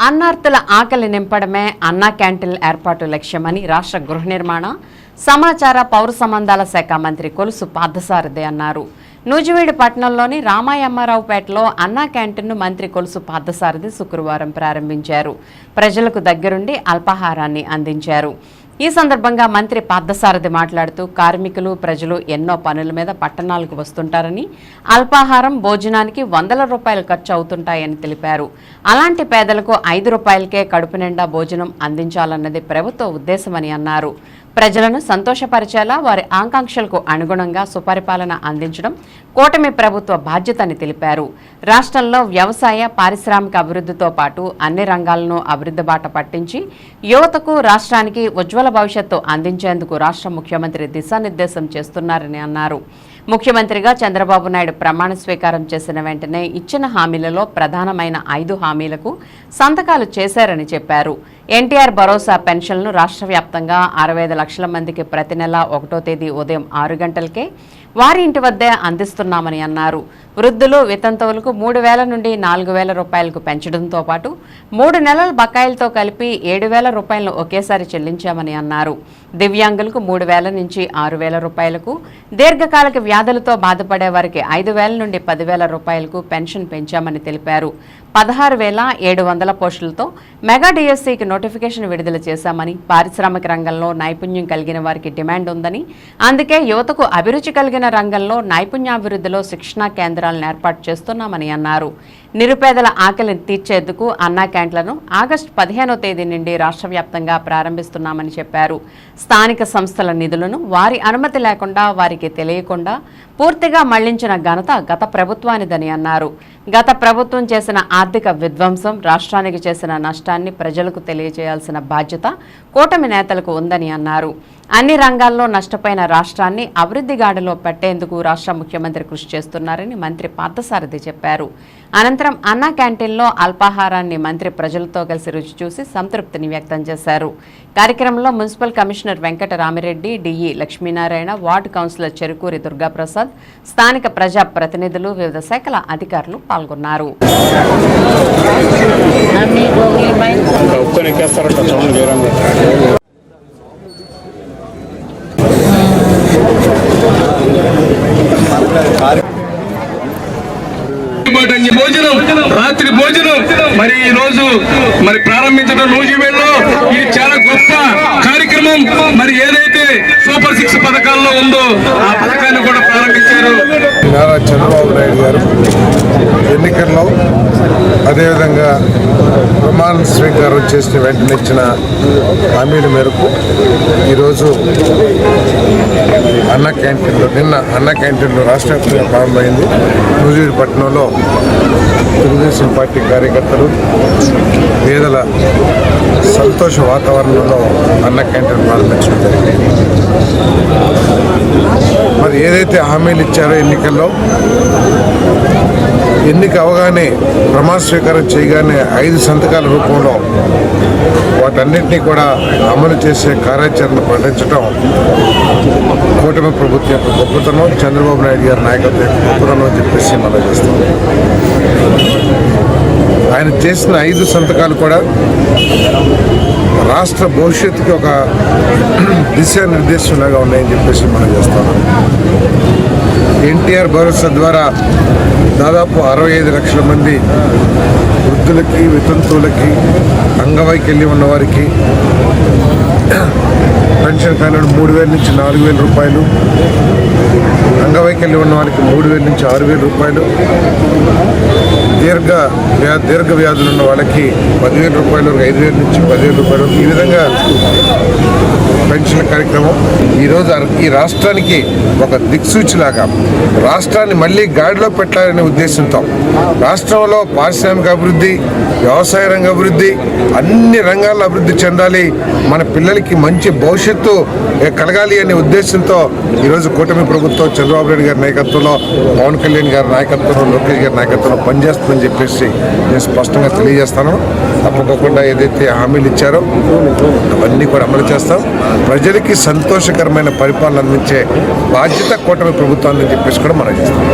అన్నార్తుల ఆకలి నింపడమే అన్నా క్యాంటీన్ల ఏర్పాటు లక్ష్యమని రాష్ట్ర గృహ నిర్మాణ సమాచార పౌర సంబంధాల శాఖ మంత్రి కొలుసు పార్థసారథి అన్నారు. నూజివీడు పట్టణంలోని రామాయమ్మారావుపేటలో అన్నా క్యాంటీన్ను మంత్రి కొలుసు పార్థసారథి శుక్రవారం ప్రారంభించారు. ప్రజలకు దగ్గరుండి అల్పాహారాన్ని అందించారు. ఈ సందర్భంగా మంత్రి పార్థసారథి మాట్లాడుతూ కార్మికులు ప్రజలు ఎన్నో పనుల మీద పట్టణాలకు వస్తుంటారని అల్పాహారం భోజనానికి వందల రూపాయలు ఖర్చు అవుతుంటాయని తెలిపారు. అలాంటి పేదలకు ఐదు రూపాయలకే కడుపు నిండా భోజనం అందించాలన్నది ప్రభుత్వ ఉద్దేశమని అన్నారు. ప్రజలను సంతోషపరిచేలా వారి ఆకాంక్షలకు అనుగుణంగా సుపరిపాలన అందించడం కూటమి ప్రభుత్వ బాధ్యతని తెలిపారు. రాష్ట్రంలో వ్యవసాయ పారిశ్రామిక అభివృద్ధితో పాటు అన్ని రంగాలను అభివృద్ధి బాట పట్టించి యువతకు రాష్ట్రానికి ఉజ్వల భవిష్యత్తు అందించేందుకు రాష్ట్ర ముఖ్యమంత్రి దిశానిర్దేశం చేస్తున్నారని అన్నారు. ముఖ్యమంత్రిగా చంద్రబాబు నాయుడు ప్రమాణ స్వీకారం చేసిన వెంటనే ఇచ్చిన హామీలలో ప్రధానమైన ఐదు హామీలకు సంతకాలు చేశారని చెప్పారు. ఎన్టీఆర్ భరోసా పెన్షన్లను రాష్ట్ర వ్యాప్తంగా అరవై ఐదు లక్షల మందికి ప్రతి నెల ఒకటో తేదీ ఉదయం ఆరు గంటలకే వారి ఇంటి వద్దే అందిస్తున్నామని అన్నారు. వృద్ధులు వితంతువులకు మూడు వేల నుండి నాలుగు వేల రూపాయలకు పెంచడంతో పాటు మూడు నెలల బకాయిలతో కలిపి ఏడు వేల రూపాయలను ఒకేసారి చెల్లించామని అన్నారు. దివ్యాంగులకు మూడు వేల నుంచి ఆరు వేల రూపాయలకు దీర్ఘకాలిక వ్యాధులతో బాధపడే వారికి ఐదు వేల నుండి పదివేల రూపాయలకు పెన్షన్ పెంచామని తెలిపారు. పదహారు వేల ఏడు వందల పోస్టులతో మెగా డిఎస్సికి నోటిఫికేషన్ విడుదల చేశామని పారిశ్రామిక రంగంలో నైపుణ్యం కలిగిన వారికి డిమాండ్ ఉందని అందుకే యువతకు అభిరుచి కలిగిన రంగంలో నైపుణ్యాభివృద్ధిలో శిక్షణా కేంద్రాలను ఏర్పాటు చేస్తున్నామని అన్నారు. నిరుపేదల ఆకలిని తీర్చేందుకు అన్నా క్యాంట్లను ఆగస్టు పదిహేనో తేదీ నుండి రాష్ట్ర వ్యాప్తంగా ప్రారంభిస్తున్నామని చెప్పారు. స్థానిక సంస్థల నిధులను వారి అనుమతి లేకుండా వారికి తెలియకుండా పూర్తిగా మళ్ళించిన ఘనత గత ప్రభుత్వానిదని అన్నారు. గత ప్రభుత్వం చేసిన ఆర్థిక విధ్వంసం రాష్ట్రానికి చేసిన నష్టాన్ని ప్రజలకు తెలియ తెలియజేయాల్సిన బాధ్యత కూటమి నేతలకు ఉందని అన్నారు. అన్ని రంగాల్లో నష్టపోయిన రాష్ట్రాన్ని అభివృద్ధి గాడిలో పెట్టేందుకు రాష్ట్ర ముఖ్యమంత్రి కృషి చేస్తున్నారని మంత్రి పార్థసారథి చెప్పారు. అనంతరం అన్నా క్యాంటీన్లో అల్పాహారాన్ని మంత్రి ప్రజలతో కలిసి రుచి చూసి సంతృప్తిని వ్యక్తం చేశారు. కార్యక్రమంలో municipal commissioner Venkata Ramireddy DE Lakshminarayana ward councillor Cherukuri Durgaprasad స్థానిక ప్రజా ప్రతినిధులు వివిధ శాఖల అధికారులు పాల్గొన్నారు. మరి ఈ రోజు మరి ప్రారంభించడం నూజివేడ్లో ఇది చాలా గొప్ప కార్యక్రమం. మరి ఏదైతే సూపర్ సిక్స్ పథకాల్లో ఉందో ఆ పథకాన్ని కూడా ప్రారంభించారు. నారా చంద్రబాబు నాయుడు గారు ఎన్నికల్లో అదేవిధంగా ప్రమాణ స్వీకారం చేసిన వెంటనే ఇచ్చిన హామీల మేరకు ఈరోజు అన్న క్యాంటీన్లో నిన్న అన్న క్యాంటీన్లో రాష్ట్ర వ్యాప్తంగా ప్రారంభమైంది. నూజివీడు తెలుగుదేశం పార్టీ కార్యకర్తలు పేదల సంతోష వాతావరణంలో అన్న క్యాంటీన్ ప్రారంభించడం జరిగింది. మరి ఏదైతే హామీలు ఇచ్చారో ఎన్నికల్లో ఎన్నిక అవగానే ప్రమాణ స్వీకారం చేయగానే ఐదు సంతకాల రూపంలో వాటన్నిటినీ కూడా అమలు చేసే కార్యాచరణ పాటించడం కూటమి ప్రభుత్వం యొక్క గొప్పతనం. చంద్రబాబు నాయుడు గారి నాయకత్వం యొక్క గొప్పతనం అని చెప్పేసి మనం చేస్తాం. ఆయన చేసిన ఐదు సంతకాలు కూడా రాష్ట్ర భవిష్యత్తుకి ఒక దిశానిర్దేశంలాగా ఉన్నాయని చెప్పేసి మనం చేస్తాం. ఎన్టీఆర్ భరోసా ద్వారా దాదాపు అరవై ఐదు లక్షల మంది వృద్ధులకి వితంతువులకి అంగవైకల్యం ఉన్నవారికి పెన్షన్ కానుడు మూడు వేల నుంచి నాలుగు వేల రూపాయలు. అంగవైకల్యం ఉన్న వారికి మూడు వేల నుంచి ఆరు వేల రూపాయలు. దీర్ఘ వ్యా దీర్ఘ వ్యాధులు ఉన్న వాళ్ళకి పదివేల రూపాయలు ఐదు వేల నుంచి పదివేల రూపాయలు. ఈ విధంగా కార్యక్రమం. ఈరోజు ఈ రాష్ట్రానికి ఒక దిక్సూచిలాగా రాష్ట్రాన్ని మళ్ళీ గాడిలో పెట్టాలనే ఉద్దేశంతో రాష్ట్రంలో పారిశ్రామిక అభివృద్ధి వ్యవసాయ రంగ అభివృద్ధి అన్ని రంగాల్లో అభివృద్ధి చెందాలి మన పిల్లలకి మంచి భవిష్యత్తు కలగాలి అనే ఉద్దేశంతో ఈరోజు కూటమి ప్రభుత్వం చంద్రబాబు నాయుడు గారి నాయకత్వంలో పవన్ కళ్యాణ్ గారి నాయకత్వంలో లోకేష్ గారి నాయకత్వంలో పనిచేస్తుందని చెప్పేసి నేను స్పష్టంగా తెలియజేస్తాను. తప్పకుండా ఏదైతే హామీలు ఇచ్చారో అవన్నీ కూడా అమలు చేస్తాం. ప్రజలకి సంతోషకరమైన పరిపాలన అందించే బాధ్యత కూటమి ప్రభుత్వాన్ని చెప్పేసి కూడా మనం చేస్తాం.